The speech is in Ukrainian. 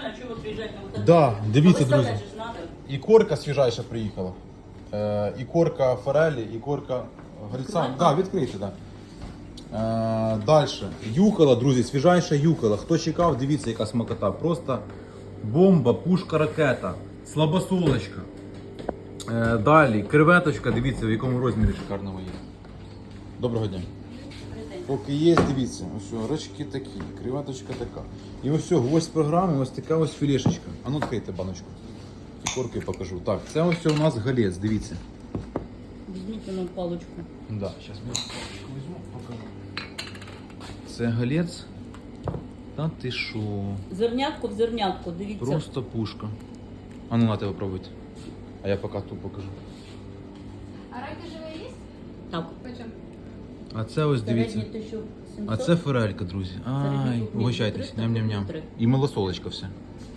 правильно, чего вы приезжаете на вот это? Да, дивіться, А выставлять друзі. же ж надо. І корка свіжайша приїхала. Е, і корка форелі, і корка гриця. Так, да, відкрийте, так. Да. Е, Далі. Юкола, друзі, свіжайша юкола. Хто чекав, дивіться, яка смакота. Просто бомба, пушка, ракета, слабосолочка. Е, далі, креветочка, дивіться, в якому розмірі шикарного є. Доброго дня. Поки є, дивіться, ось рачки такі, креветочка така. І ось гвоздь програми, ось така ось філешечка. А ну відкрийте баночку. І корки покажу. Так, це ось у нас галець, дивіться. Возьмите нам палочку. Да, зараз я паличку візьму, покажу. Це галець. Та ти що? Зернятку в зернятку, дивіться. Просто пушка. А ну на тебе пробуйте. А я поки тут покажу. А раки живе есть? Так, Почем? А це ось дивіться. середній 1700. А це форелька, друзі. Ай, угощайтесь. Ням-ням-ням. І малосолочка все.